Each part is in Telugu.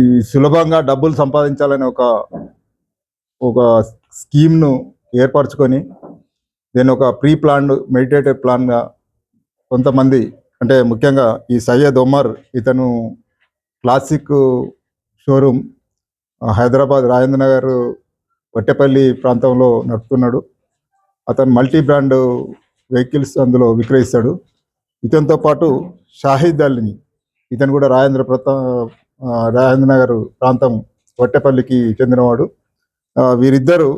ఈ సులభంగా డబ్బులు సంపాదించాలని ఒక ఒక స్కీమ్ను ఏర్పరచుకొని దీన్ని ఒక ప్రీ ప్లాన్డ్ మెడిటేటెడ్ ప్లాన్గా కొంతమంది అంటే ముఖ్యంగా ఈ సయ్యద్ ఒమర్ ఇతను క్లాసిక్ షోరూమ్ హైదరాబాద్ రాజేంద్ర నగర్ వట్టెపల్లి ప్రాంతంలో నడుపుతున్నాడు. అతను మల్టీ బ్రాండ్ వెహికల్స్ అందులో విక్రయిస్తాడు. ఇతనితో పాటు షాహిద్ అల్లిని ఇతను కూడా రాజేంద్ర ప్రతా ఆ, రాజేంద్ర నగర్ ప్రాంతం వట్టెపల్లికి చెందినవాడు. వీరిద్దరూ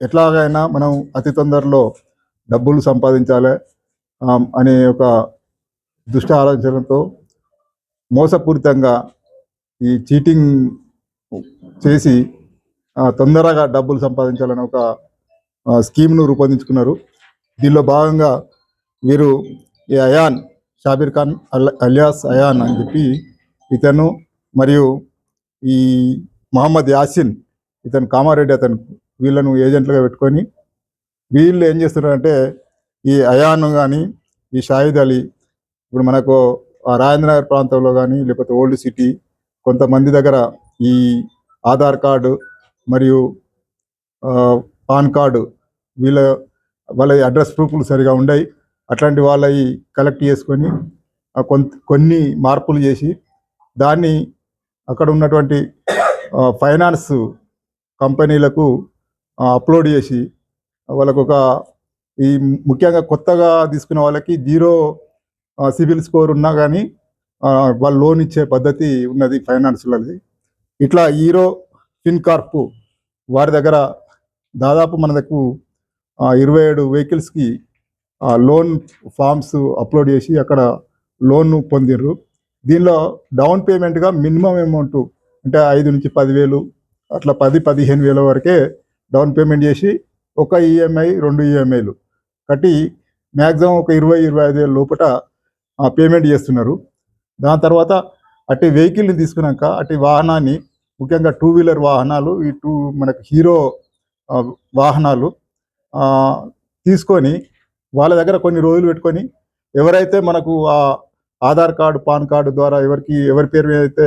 ఎట్లాగైనా మనం అతి తొందరలో డబ్బులు సంపాదించాలి అనే ఒక దుష్ట ఆలోచనతో మోసపూరితంగా ఈ చీటింగ్ చేసి తొందరగా డబ్బులు సంపాదించాలని ఒక స్కీమ్ను రూపొందించుకున్నారు. దీనిలో భాగంగా వీరు ఈ అయాన్ షాబీర్ ఖాన్ అల్- అలియాస్ అయాన్ అని చెప్పి ఇతను మరియు ఈ మహమ్మద్ యాసిన్ ఇతను కామారెడ్డి అతను వీళ్ళను ఏజెంట్లుగా పెట్టుకొని వీళ్ళు ఏం చేస్తున్నారంటే ఈ అయాన్ కానీ ఈ షాహిద్ అలీ ఇప్పుడు మనకు ఆ ప్రాంతంలో కానీ లేకపోతే ఓల్డ్ సిటీ కొంతమంది దగ్గర ఈ ఆధార్ కార్డు మరియు పాన్ కార్డు వీళ్ళ వాళ్ళ అడ్రస్ ప్రూఫ్లు సరిగా ఉండయి. అట్లాంటి వాళ్ళవి కలెక్ట్ చేసుకొని కొంత కొన్ని మార్పులు చేసి దాన్ని అక్కడ ఉన్నటువంటి ఫైనాన్స్ కంపెనీలకు అప్లోడ్ చేసి వాళ్ళకు ఒక ఈ ముఖ్యంగా కొత్తగా తీసుకున్న వాళ్ళకి జీరో సివిల్ సిబిల్ స్కోర్ ఉన్నా కానీ వాళ్ళు లోన్ ఇచ్చే పద్ధతి ఉన్నది ఫైనాన్స్లది. ఇట్లా హీరో ఫిన్కార్ప్ వారి దగ్గర దాదాపు మన దగ్గర ఇరవై ఏడు వెహికల్స్కి లోన్ ఫామ్స్ అప్లోడ్ చేసి అక్కడ లోన్ పొందిర్రు. దీనిలో డౌన్ పేమెంట్గా మినిమం అమౌంట్ అంటే ఐదు నుంచి పదివేలు అట్లా పది పదిహేను వేల వరకే డౌన్ పేమెంట్ చేసి ఒక ఈఎంఐ రెండు ఈఎంఐలు కట్టి మ్యాక్సిమం ఒక ఇరవై ఇరవై ఐదు వేల లోపల పేమెంట్ చేస్తున్నారు. దాని తర్వాత అటు వెహికల్ని తీసుకున్నాక అటు వాహనాన్ని ముఖ్యంగా టూ వీలర్ వాహనాలు ఈ టూ మనకు హీరో వాహనాలు తీసుకొని వాళ్ళ దగ్గర కొన్ని రోజులు పెట్టుకొని ఎవరైతే మనకు ఆ ఆధార్ కార్డు పాన్ కార్డు ద్వారా ఎవరికి ఎవరి పేరు మీద అయితే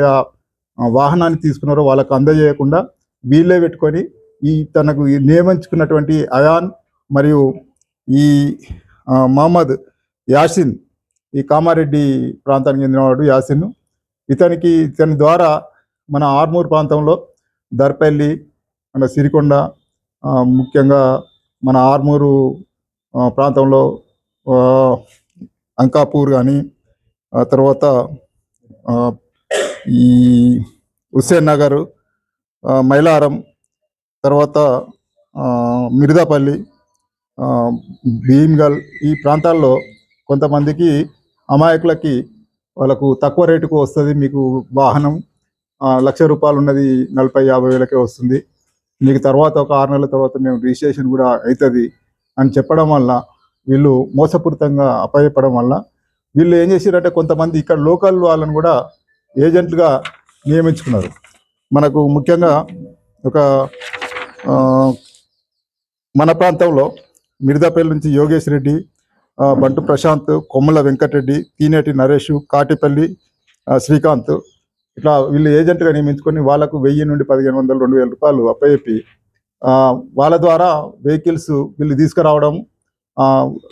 ఆ వాహనాన్ని తీసుకున్నారో వాళ్ళకు అందజేయకుండా వీళ్ళే పెట్టుకొని ఈ తనకు నియమించుకున్నటువంటి అయాన్ మరియు ఈ మహమ్మద్ యాసిన్ ఈ కామారెడ్డి ప్రాంతానికి చెందినవాడు యాసిన్ ఇతనికి ఇతని ద్వారా మన ఆర్మూర్ ప్రాంతంలో దర్పల్లి మన సిరికొండ ముఖ్యంగా మన ఆర్మూరు ప్రాంతంలో అంకాపూర్ కానీ ఆ తర్వాత ఈ హుస్సేన్ నగర్ మైలారం తర్వాత మిర్దాపల్లి భీమ్గల్ ఈ ప్రాంతాల్లో కొంతమందికి అమాయకులకి వాళ్ళకు తక్కువ రేటుకు వస్తుంది మీకు వాహనం. లక్ష రూపాయలు ఉన్నది నలభై యాభై వేలకే వస్తుంది. మీకు తర్వాత ఒక ఆరు నెలల తర్వాత మేము రిజిస్ట్రేషన్ కూడా అవుతుంది అని చెప్పడం వల్ల వీళ్ళు మోసపూరితంగా అపాయపడడం వల్ల వీళ్ళు ఏం చేశారంటే కొంతమంది ఇక్కడ లోకల్ వాళ్ళని కూడా ఏజెంట్లుగా నియమించుకున్నారు. మనకు ముఖ్యంగా ఒక ఆ, మన ప్రాంతంలో మిర్దాపల్లి నుంచి యోగేష్ రెడ్డి ఆ, బంటు ప్రశాంత్ కొమ్మల వెంకటరెడ్డి తీనేటి నరేష్ కాటిపల్లి శ్రీకాంత్ ఇట్లా వీళ్ళు ఏజెంట్గా నియమించుకొని వాళ్ళకు వెయ్యి నుండి పదిహేను వందలు రెండు వేల రూపాయలు అప్పచెప్పి ఆ, వాళ్ళ ద్వారా వెహికల్స్ వీళ్ళు తీసుకురావడం ఆ,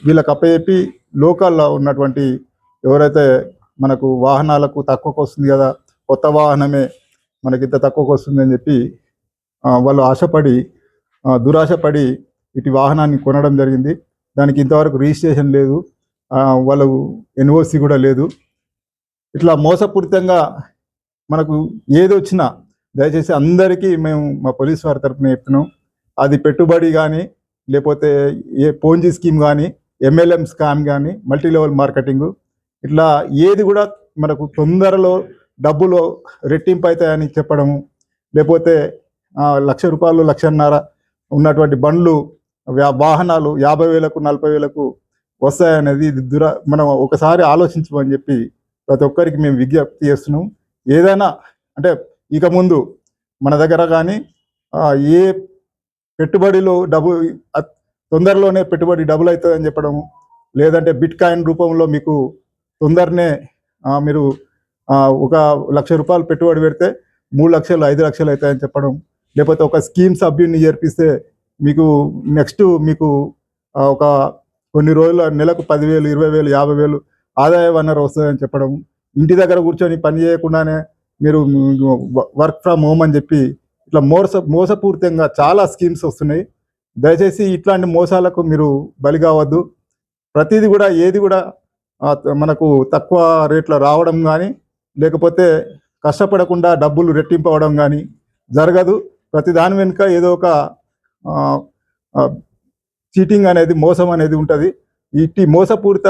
వీళ్ళకి అప్పచెప్పి లోకల్లో ఉన్నటువంటి ఎవరైతే మనకు వాహనాలకు తక్కువకు వస్తుంది కదా కొత్త వాహనమే మనకి ఇంత తక్కువకు వస్తుంది అని చెప్పి వాళ్ళు ఆశపడి దురాశపడి ఇటు వాహనాన్ని కొనడం జరిగింది. దానికి ఇంతవరకు రిజిస్ట్రేషన్ లేదు. వాళ్ళు ఎన్ఓసి కూడా లేదు. ఇట్లా మోసపూరితంగా మనకు ఏది వచ్చినా దయచేసి అందరికీ మేము మా పోలీస్ వారి తరఫున చెప్తున్నాం. అది పెట్టుబడి కానీ లేకపోతే ఏ పోంజీ స్కీమ్ కానీ ఎంఎల్ఎం స్కామ్ కానీ మల్టీ లెవెల్ మార్కెటింగ్ ఇట్లా ఏది కూడా మనకు తొందరలో డబ్బులు రెట్టింపు అవుతాయని చెప్పడము లేకపోతే లక్ష రూపాయలు లక్షన్నర ఉన్నటువంటి బండ్లు వాహనాలు యాభై వేలకు నలభై వేలకు వస్తాయనేది ఇది దుర మనం ఒకసారి ఆలోచించమని చెప్పి ప్రతి ఒక్కరికి మేము విజ్ఞప్తి చేస్తున్నాం. ఏదైనా అంటే ఇక ముందు మన దగ్గర కానీ ఏ పెట్టుబడిలో డబ్బు తొందరలోనే పెట్టుబడి డబుల్ అవుతుందని చెప్పడము లేదంటే బిట్ కాయిన్ రూపంలో మీకు తొందరనే మీరు ఒక లక్ష రూపాయలు పెట్టుబడి పెడితే మూడు లక్షలు ఐదు లక్షలు అవుతాయని చెప్పడం లేకపోతే ఒక స్కీమ్ సభ్యుని చేర్పిస్తే మీకు నెక్స్ట్ మీకు ఒక కొన్ని రోజుల నెలకు పదివేలు ఇరవై వేలు యాభై వేలు ఆదాయ వనరు వస్తుందని చెప్పడం ఇంటి దగ్గర కూర్చొని పని చేయకుండానే మీరు వర్క్ ఫ్రమ్ హోమ్ అని చెప్పి ఇట్లా మోస మోసపూరితంగా చాలా స్కీమ్స్ వస్తున్నాయి. దయచేసి ఇట్లాంటి మోసాలకు మీరు బలి కావద్దు. ప్రతిదీ కూడా ఏది కూడా మనకు తక్కువ రేట్లో రావడం కానీ లేకపోతే కష్టపడకుండా డబ్బులు రెట్టింపవడం కానీ జరగదు. ప్రతి దాని వెనుక ఏదో ఒక చీటింగ్ అనేది మోసం అనేది ఉంటుంది. ఇట్టి మోసపూరిత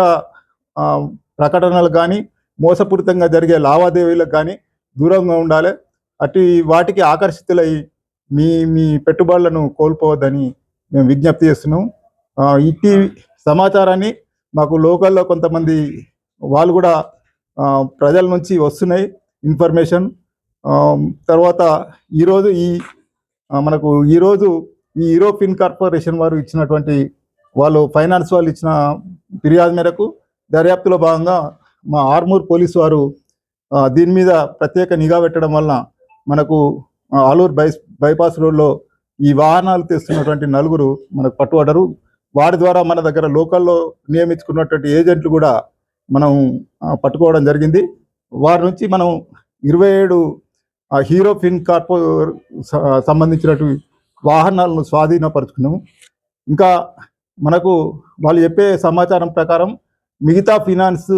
ప్రకటనలు కానీ మోసపూరితంగా జరిగే లావాదేవీలకు కానీ దూరంగా ఉండాలి. అట్టి వాటికి ఆకర్షితులై మీ మీ పెట్టుబడులను కోల్పోవద్దని మేము విజ్ఞప్తి చేస్తున్నాం. ఇట్టి సమాచారాన్ని మాకు లోకల్లో కొంతమంది వాళ్ళు కూడా ప్రజల నుంచి వస్తున్నాయి ఇన్ఫర్మేషన్. తర్వాత ఈరోజు ఈ మనకు ఈరోజు ఈ యూరోపియన్ కార్పొరేషన్ వారు ఇచ్చినటువంటి వాళ్ళు ఫైనాన్స్ వాళ్ళు ఇచ్చిన ఫిర్యాదు మేరకు దర్యాప్తులో భాగంగా మా ఆర్మూర్ పోలీస్ వారు దీని మీద ప్రత్యేక నిఘా పెట్టడం వలన మనకు ఆలూరు బై బైపాస్ రోడ్లో ఈ వాహనాలు తెస్తున్నటువంటి నలుగురు మనకు పట్టుబడరు వారి ద్వారా మన దగ్గర లోకల్లో నియమించుకున్నటువంటి ఏజెంట్లు కూడా మనం పట్టుకోవడం జరిగింది. వారి నుంచి మనం ఇరవై ఏడు హీరో ఫిన్ కార్పో సంబంధించినటువంటి వాహనాలను స్వాధీనపరుచుకున్నాము. ఇంకా మనకు వాళ్ళు చెప్పే సమాచారం ప్రకారం మిగతా ఫినాన్స్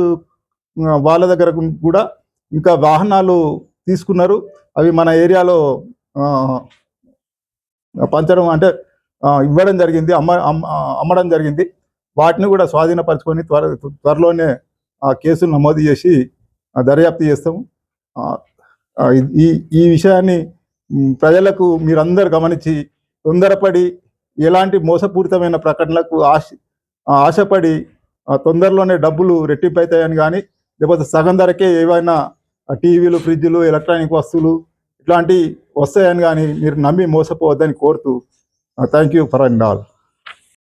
వాళ్ళ దగ్గర కూడా ఇంకా వాహనాలు తీసుకున్నారు. అవి మన ఏరియాలో పంచడం అంటే ఇవ్వడం జరిగింది అమ్మ అమ్మడం జరిగింది. వాటిని కూడా స్వాధీనపరచుకొని త్వర త్వరలోనే ఆ కేసులు నమోదు చేసి దర్యాప్తు చేస్తాం ఈ ఈ విషయాన్ని ప్రజలకు మీరందరూ గమనించి తొందరపడి ఎలాంటి మోసపూరితమైన ప్రకటనలకు ఆశ ఆశపడి ఆ, తొందరలోనే డబ్బులు రెట్టింపు అవుతాయని కానీ లేకపోతే సగం ధరకే ఏవైనా టీవీలు ఫ్రిడ్జ్లు ఎలక్ట్రానిక్ వస్తువులు ఇట్లాంటివి వస్తాయని కానీ మీరు నమ్మి మోసపోవద్దని కోరుతూ தேங்க்யூ ஃபார் அண்ட் ஆல்